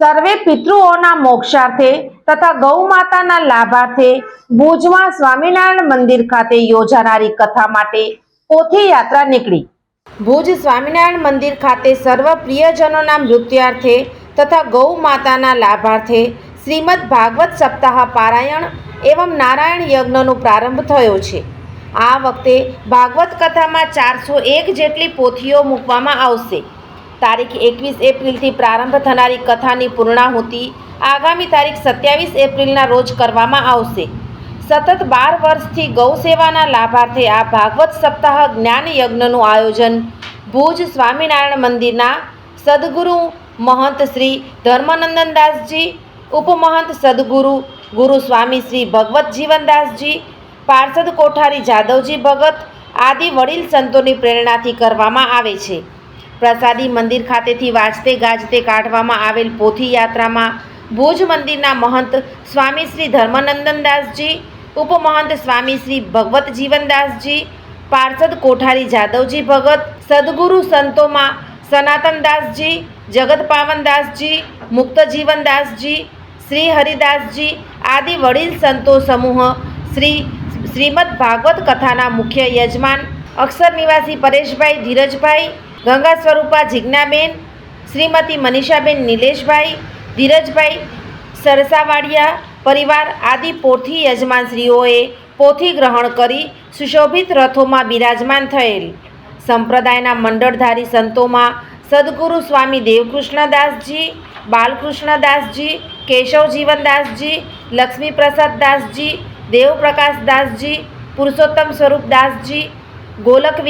સર્વે પિતૃઓના મોક્ષાર્થે તથા ગૌ માતાના લાભાર્થે ભુજમાં સ્વામિનારાયણ મંદિર ખાતે યોજાનારી કથા માટે પોથી યાત્રા નીકળી. ભુજ સ્વામિનારાયણ મંદિર ખાતે સર્વ પ્રિયજનોના મૃત્યાર્થે તથા ગૌ માતાના લાભાર્થે શ્રીમદ ભાગવત સપ્તાહ પારાયણ એવં નારાયણ યજ્ઞનો પ્રારંભ થયો છે. આ વખતે ભાગવત કથામાં ચારસો એક જેટલી પોથીઓ મૂકવામાં આવશે. તારીખ એકવીસ એપ્રિલથી પ્રારંભ થનારી કથાની પૂર્ણાહુતિ આગામી તારીખ સત્યાવીસ એપ્રિલના રોજ કરવામાં આવશે. સતત બાર વર્ષથી ગૌ સેવાના લાભાર્થે આ ભાગવત સપ્તાહ જ્ઞાન યજ્ઞનું આયોજન ભુજ સ્વામિનારાયણ મંદિરના સદગુરુ મહંત શ્રી ધર્મનંદનદાસજી, ઉપમહંત સદગુરુ, ગુરુ સ્વામી શ્રી ભગવત જીવનદાસજી, પાર્ષદ કોઠારી જાદવજી ભગત આદિ વડીલ સંતોની પ્રેરણાથી કરવામાં આવે છે. પ્રસાદી મંદિર ખાતેથી વાજતે ગાજતે કાઢવામાં આવેલ પોથી યાત્રામાં ભુજ મંદિરના મહંત સ્વામી શ્રી ધર્મનંદનદાસજી ઉપમહંત સ્વામી શ્રી ભગવત જીવનદાસજી પાર્ષદ કોઠારી જાદવજી ભગત, સદગુરુ સંતોમાં સનાતનદાસજી જગત પાવનદાસજી મુક્ત જીવનદાસજી શ્રી હરિદાસજી આદિ વડીલ સંતો સમૂહ, શ્રી શ્રીમદ ભાગવત કથાના મુખ્ય યજમાન, અક્ષર નિવાસી પરેશભાઈ ધીરજભાઈ ગંગા સ્વરૂપા જિજ્ઞાબેન, શ્રીમતી મનીષાબેન નિલેશભાઈ, ધીરજભાઈ સરસાવાડિયા પરિવાર આદિ પોથી યજમાનશ્રીઓએ પોથી ગ્રહણ કરી સુશોભિત રથોમાં બિરાજમાન થયેલ. સંપ્રદાયના મંડળધારી સંતોમાં સદગુરુ સ્વામી દેવકૃષ્ણદાસજી, બાલકૃષ્ણદાસજી કેશવ જીવનદાસજી લક્ષ્મીપ્રસાદ દાસજી દેવપ્રકાશ દાસજી પુરુષોત્તમ સ્વરૂપદાસજી ગોલક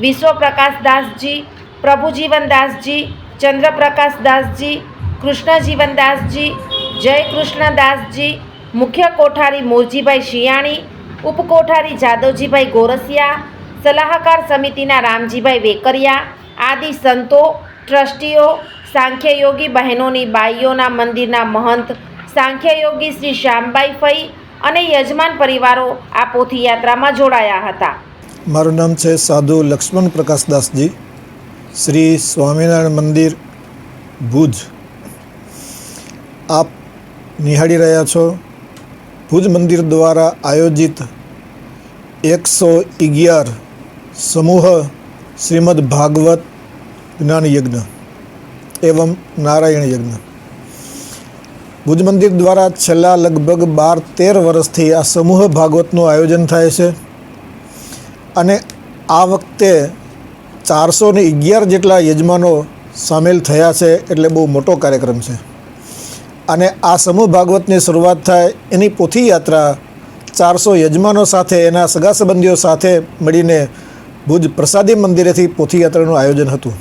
વિશ્વપ્રકાશદાસજી પ્રભુજીવનદાસજી ચંદ્રપ્રકાશદાસજી કૃષ્ણજીવનદાસજી જય કૃષ્ણદાસજી મુખ્ય કોઠારી મોરજીભાઈ શિયાણી, ઉપકોઠારી જાદવજીભાઈ ગોરસિયા, સલાહકાર સમિતિના રામજીભાઈ વેકરિયા, આદિ સંતો, ટ્રસ્ટીઓ, સાંખ્યયોગી બહેનોની બાઈઓના મંદિરના મહંત, સાંખ્યયોગી શ્રી શ્યામબાઈ ફઈ અને યજમાન પરિવારો આ પોથી યાત્રામાં જોડાયા હતા. મારું નામ છે સાધુ લક્ષ્મણ પ્રકાશદાસજી શ્રી સ્વામિનારાયણ મંદિર, ભુજ. આપ નિહાળી રહ્યા છો ભુજ મંદિર દ્વારા આયોજિત એકસો અગિયાર સમૂહ શ્રીમદ ભાગવત જ્ઞાન યજ્ઞ એવમ નારાયણ યજ્ઞ. ભુજ મંદિર દ્વારા છેલ્લા લગભગ બાર તેર વર્ષથી આ સમૂહ ભાગવતનું આયોજન થાય છે. અને આ વખતે ચારસો ને અગિયાર જેટલા યજમાનો સામેલ થયા છે એટલે બહુ મોટો કાર્યક્રમ છે. અને આ સમૂહ ભાગવતની શરૂઆત થાય એની પોથી યાત્રા ચારસો યજમાનો સાથે એના સગા સંબંધીઓ સાથે મળીને ભુજ પ્રસાદી મંદિરેથી પોથી યાત્રાનું આયોજન હતું.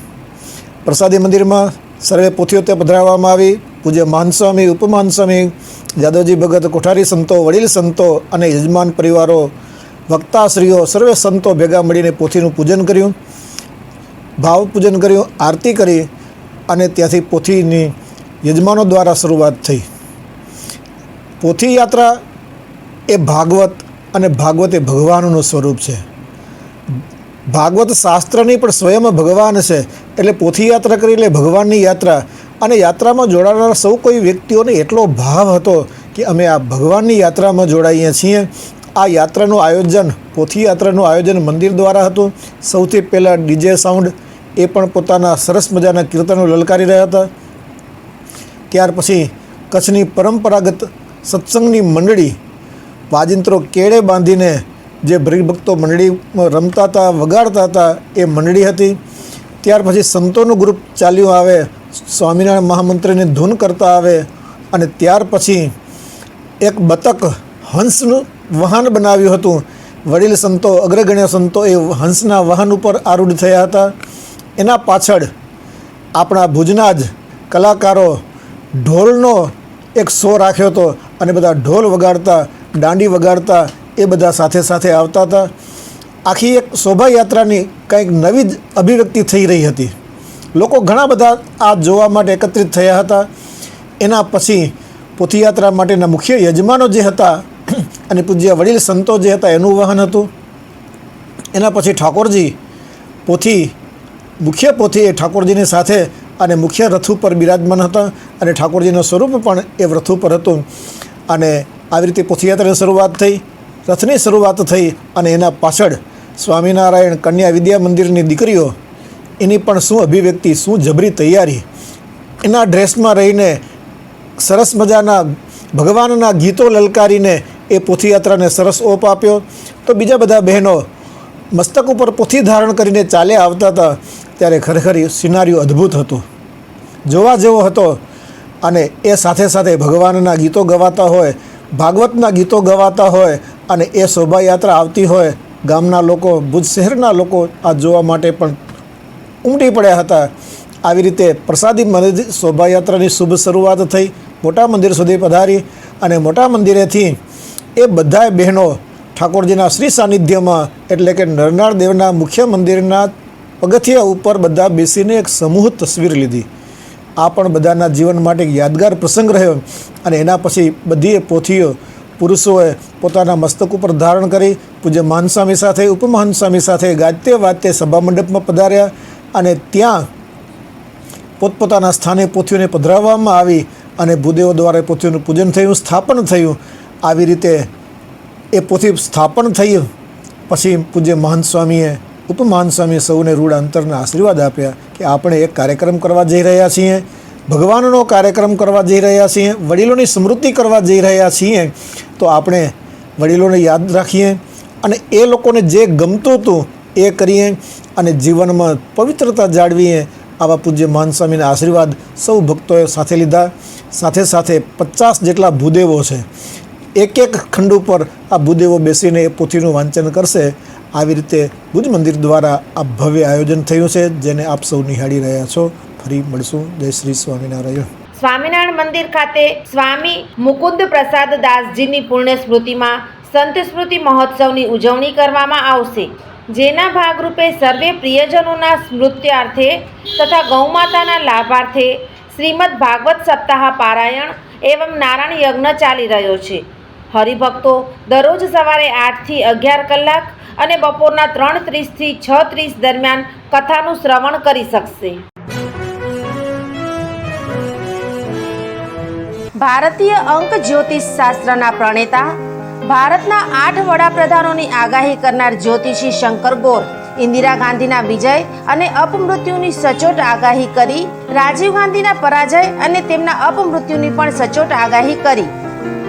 પ્રસાદી મંદિરમાં સર્વે પોથીઓ તે પધરાવવામાં આવી. પૂજ્ય મહાનસ્વામી ઉપમાનસ્વામી, જાદવજી ભગત, કોઠારી સંતો, વડીલ સંતો અને યજમાન પરિવારો વક્તાશ્રીઓ સર્વે સંતો ભેગા મળીને પોથીનું પૂજન કર્યું. ભાવ પૂજન કર્યું, આરતી કરી અને ત્યાંથી પોથીની યજમાનો દ્વારા શરૂઆત થઈ. પોથી યાત્રા એ ભાગવત અને ભાગવત એ ભગવાનનું સ્વરૂપ છે. ભાગવત શાસ્ત્રની પણ સ્વયં ભગવાન છે, એટલે પોથી યાત્રા કરી એટલે ભગવાનની યાત્રા. અને યાત્રામાં જોડાનાર સૌ કોઈ વ્યક્તિઓને એટલો ભાવ હતો કે અમે આ ભગવાનની યાત્રામાં જોડાઈએ છીએ. આ યાત્રાનું આયોજન પોથી યાત્રાનું આયોજન મંદિર દ્વારા હતું. સૌથી પહેલાં ડીજે સાઉન્ડ એ પણ પોતાના સરસ મજાના કીર્તનો લલકારી રહ્યા હતા. ત્યાર પછી કચ્છની પરંપરાગત સત્સંગની મંડળી વાજિંત્રો કેળે બાંધીને જે ભક્તો મંડળીમાં રમતા હતા, વગાડતા હતા એ મંડળી હતી. ત્યાર પછી સંતોનું ગ્રુપ ચાલ્યું આવે, સ્વામિનારાયણ મહામંત્રીની ધૂન કરતા આવે અને ત્યાર પછી એક બતક હંસનું વાહન બનાવ્યું હતું. વડીલ સંતો, અગ્રગણ્ય સંતો એ હંસના વાહન ઉપર આરૂઢ થયા હતા. એના પાછળ આપણા ભુજના જ કલાકારો ઢોલનો એક શો રાખ્યો હતો અને બધા ઢોલ વગાડતા, દાંડી વગાડતા એ બધા સાથે સાથે આવતા હતા. આખી એક શોભાયાત્રાની કંઈક નવી જ અભિવ્યક્તિ થઈ રહી હતી. લોકો ઘણા બધા આ જોવા માટે એકત્રિત થયા હતા. એના પછી પોથીયાત્રા માટેના મુખ્ય યજમાનો જે હતા અને પૂજ્ય વડીલ સંતો જે હતા, એનું વાહન હતું. એના પછી ઠાકોરજી પોથી, મુખ્ય પોથી એ ઠાકોરજીની સાથે અને મુખ્ય રથ ઉપર બિરાજમાન હતા અને ઠાકોરજીનું સ્વરૂપ પણ એ રથ ઉપર હતું. અને આવી રીતે પોથીયાત્રાની શરૂઆત થઈ, રથની શરૂઆત થઈ અને એના પાછળ સ્વામિનારાયણ કન્યા વિદ્યા મંદિરની દીકરીઓ, એની પણ શું અભિવ્યક્તિ, શું જબરી તૈયારી. એના ડ્રેસમાં રહીને સરસ મજાના ભગવાનના ગીતો લલકારીને એ પોથીયાત્રાને સરસ ઓપ આપ્યો. તો બીજા બધા બહેનો મસ્તક ઉપર પોથી ધારણ કરીને ચાલ્યા આવતા હતા, ત્યારે ખરેખર સિનારીઓ અદ્ભુત હતો. જોવા જેવો હતો અને એ સાથે સાથે ભગવાનના ગીતો ગવાતા હોય, ભાગવતના ગીતો ગવાતા હોય અને એ શોભાયાત્રા આવતી હોય, ગામના લોકો, ભુજ શહેરના લોકો આ જોવા માટે પણ ઉમટી પડ્યા હતા. આવી રીતે પ્રસાદી મંદિર શોભાયાત્રાની શુભ શરૂઆત થઈ. મોટા મંદિર સુધી પધારી અને મોટા મંદિરેથી એ બધાય બહેનો ઠાકોરજીના શ્રી સાનિધ્યમાં, એટલે કે નરનાળ દેવના મુખ્ય મંદિરના પગથિયા ઉપર બધા બેસીને એક સમૂહ તસવીર લીધી. આ પણ બધાના જીવન માટે એક યાદગાર પ્રસંગ રહ્યો અને એના પછી બધી પોથીઓ, પુરુષોએ પોતાના મસ્તક ઉપર ધારણ કરી પૂજ્ય મહાનસ્વામી સાથે ઉપમહાનસ્વામી સાથે ગાતે વાતે સભા મંડપમાં પધાર્યા અને ત્યાં પોતપોતાના સ્થાને પોથીઓને પધરાવવામાં આવી અને ભૂદેવો દ્વારા પોથીઓનું પૂજન થયું, સ્થાપન થયું આવી રીતે એ પોથી સ્થાપન થયું. પછી પૂજ્ય મહંત સ્વામીએ ઉપમહાન સ્વામીએ સૌને રૂઢ અંતરના આશીર્વાદ આપ્યા કે આપણે એક કાર્યક્રમ કરવા જઈ રહ્યા છીએ, ભગવાનનો કાર્યક્રમ કરવા જઈ રહ્યા છીએ, વડીલોની સ્મૃતિ કરવા જઈ રહ્યા છીએ, તો આપણે વડીલોને યાદ રાખીએ અને એ લોકોને જે ગમતું હતું એ કરીએ અને જીવનમાં પવિત્રતા જાળવીએ આવા પૂજ્ય મહાન સ્વામીના આશીર્વાદ સૌ ભક્તોએ સાથે લીધા. સાથે સાથે પચાસ જેટલા ભૂદેવો છે. એક એક ખંડ ઉપર આ ભૂદેવો બેસીને એ પોથીનું વાંચન કરશે. આવી રીતે ભુજ મંદિર દ્વારા આ ભવ્ય આયોજન થયું છે, જેને આપ સૌ નિહાળી રહ્યા છો. ફરી મળશું. જય શ્રી સ્વામિનારાયણ. સ્વામિનારાયણ મંદિર ખાતે સ્વામી મુકુંદ પ્રસાદ દાસજીની પુણ્ય સ્મૃતિમાં સંત સ્મૃતિ મહોત્સવની ઉજવણી કરવામાં આવશે, જેના ભાગરૂપે સર્વે પ્રિયજનોના સ્મૃત્યાર્થે તથા ગૌમાતાના લાભાર્થે શ્રીમદ ભાગવત સપ્તાહ પારાયણ એવં નારાયણ યજ્ઞ ચાલી રહ્યો છે. હરિભક્તો દરરોજ સવારે આઠથી અગિયાર કલાક અને બપોરના ત્રણ ત્રીસથી છ ત્રીસ દરમિયાન કથાનું શ્રવણ કરી શકશે. ભારતીય અંક જ્યોતિષ શાસ્ત્રના પ્રણેતા, ભારતના આઠ વડાપ્રધાનોની આગાહી કરનાર જ્યોતિષી શંકર ગોર, ઇન્દિરા ગાંધીના વિજય અને અપમૃત્યુની સચોટ આગાહી કરી, રાજીવ ગાંધીના પરાજય અને તેમના અપમૃત્યુની પણ સચોટ આગાહી કરી.